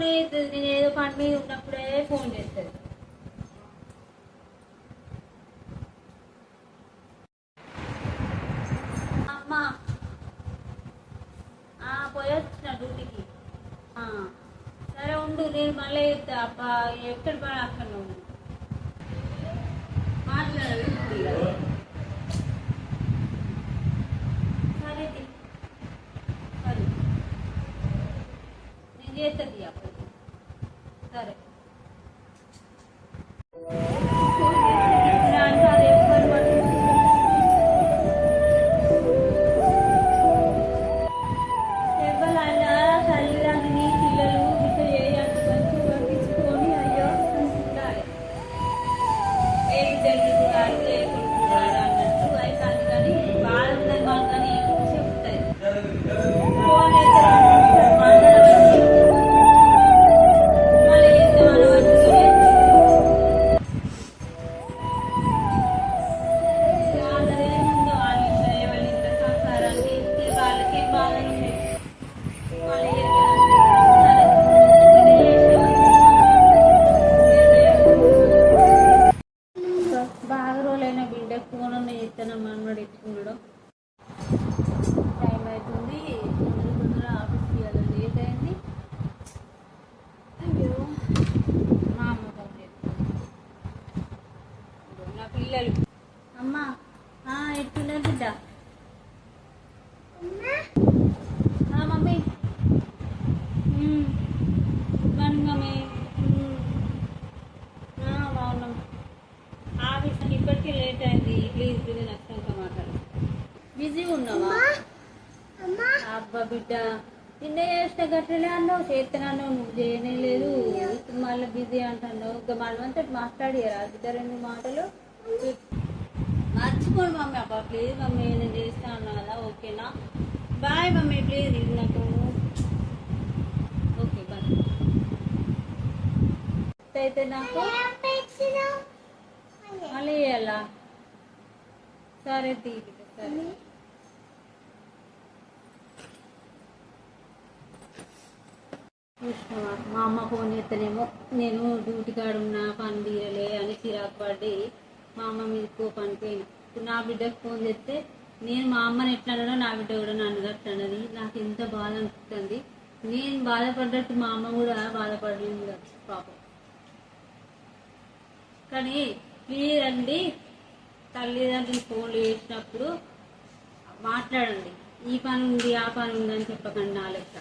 Phone చేస్తుంది నేను ఏదో పని మీద ఉన్నప్పుడే ఫోన్ చేస్తుంది. అమ్మ. ఆ, పోయి వచ్చిన డ్యూటీకి. ఆ, సరే ఉండు నేను మళ్ళీ చెప్తా. అబ్బా ఎక్కడ పని అక్కడ ఉండు. మాట్లాడాలి సరే సరే. నేను చేస్తుంది అప్పుడు. సరే పెట్టుకుండడం టైం అవుతుంది. తొందర తొందర లేట్ అయింది. అయ్యో మా అమ్మ ఫోన్ చేస్తుంది. నా పిల్లలు. అమ్మా ఆ, ఎట్టున్నారు బిడ్డ? మమ్మీ. Good mummy. ఆ, బాగున్నాం. ఆఫీస్ ఇప్పటికే లేట్ అయింది. ప్లీజ్ ప్లీజ్ బిజీగా ఉన్నావా? అబ్బా బిడ్డ నిన్న చేస్తే గట్లనే అన్నావు చేస్తున్నాను నువ్వు చేయనే లేదు. మళ్ళీ బిజీ అంటున్నావు. ఇంకా మనమంతా మాట్లాడియరా? బిడ్డ రెండు మాటలు. మర్చిపోను మమ్మీ అబ్బా ప్లీజ్ మమ్మీ నేను చేస్తా అన్నా కదా ఓకేనా? బాయ్ మమ్మీ ప్లీజ్ ఇది నాకు ఓకే బాయ్. అయితే నాకు మళ్ళీ చేయాలా సరే బిడ్డ, సరే. చూసినావా? మా అమ్మ ఫోన్ చేస్తేనేమో నేను డ్యూటీ కాడ ఉన్నా పని తీరలే అని చిరాకు పడి మా అమ్మ మీద కోపానికి పోయిన ఇప్పుడు నా బిడ్డకు ఫోన్ చేస్తే నేను మా అమ్మని ఎట్లా అన్నాడో నా బిడ్డ కూడా నన్ను కట్టనని నాకు ఎంత బాధ అనిపిస్తుంది. నేను బాధపడ్డట్టు మా అమ్మ కూడా బాధపడలేదు కదా పాపం. కానీ ప్లీజ్ అండి తల్లిదండ్రులు ఫోన్లు చేసినప్పుడు మాట్లాడండి. ఈ పని ఉంది ఆ పని ఉంది అని చెప్పకండి నా లెక్క.